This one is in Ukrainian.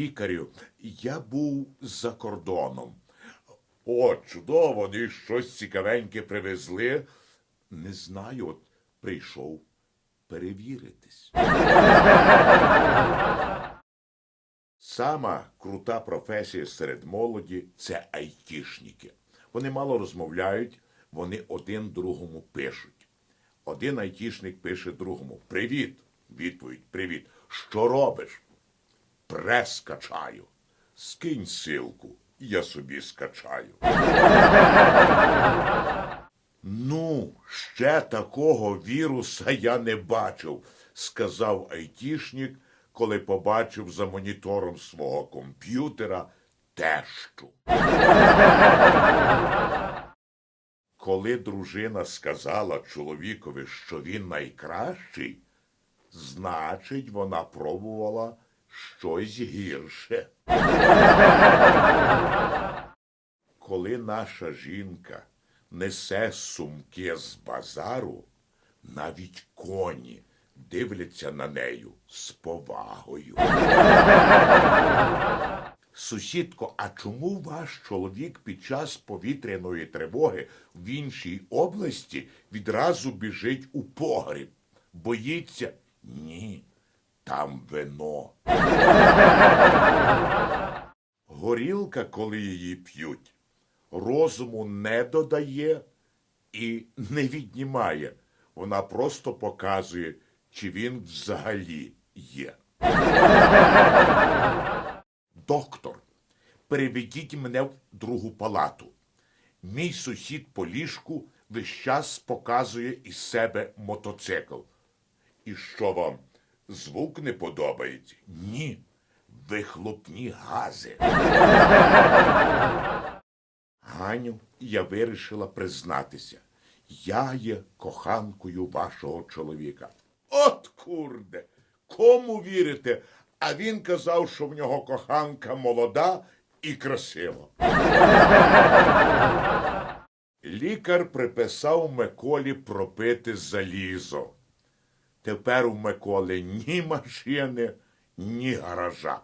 Лікарю, я був за кордоном. О, чудово, вони щось цікавеньке привезли. Не знаю, от прийшов перевіритись. Сама крута професія серед молоді це айтішники. Вони мало розмовляють, вони один другому пишуть. Один айтішник пише другому: Привіт! Відповідь, привіт. Що робиш? Прес качаю. Скинь силку, я собі скачаю. Ну, ще такого віруса я не бачив, сказав айтішник, коли побачив за монітором свого комп'ютера тещу. Коли дружина сказала чоловікові, що він найкращий, значить, вона пробувала щось гірше. Коли наша жінка несе сумки з базару, навіть коні дивляться на нею з повагою. Сусідко, а чому ваш чоловік під час повітряної тривоги в іншій області відразу біжить у погріб? Боїться? Ні, там вино. Горілка, коли її п'ють, розуму не додає і не віднімає. Вона просто показує, чи він взагалі є. Доктор, переведіть мене в другу палату. Мій сусід по ліжку весь час показує із себе мотоцикл. І що вам, звук не подобається? Ні, вихлопні гази. Ганю, я вирішила признатися. Я є коханкою вашого чоловіка. От курде, кому вірите? А він казав, що в нього коханка молода і красива. Лікар приписав Миколі пропити залізо. Тепер у Миколи ні машини, ні гаража.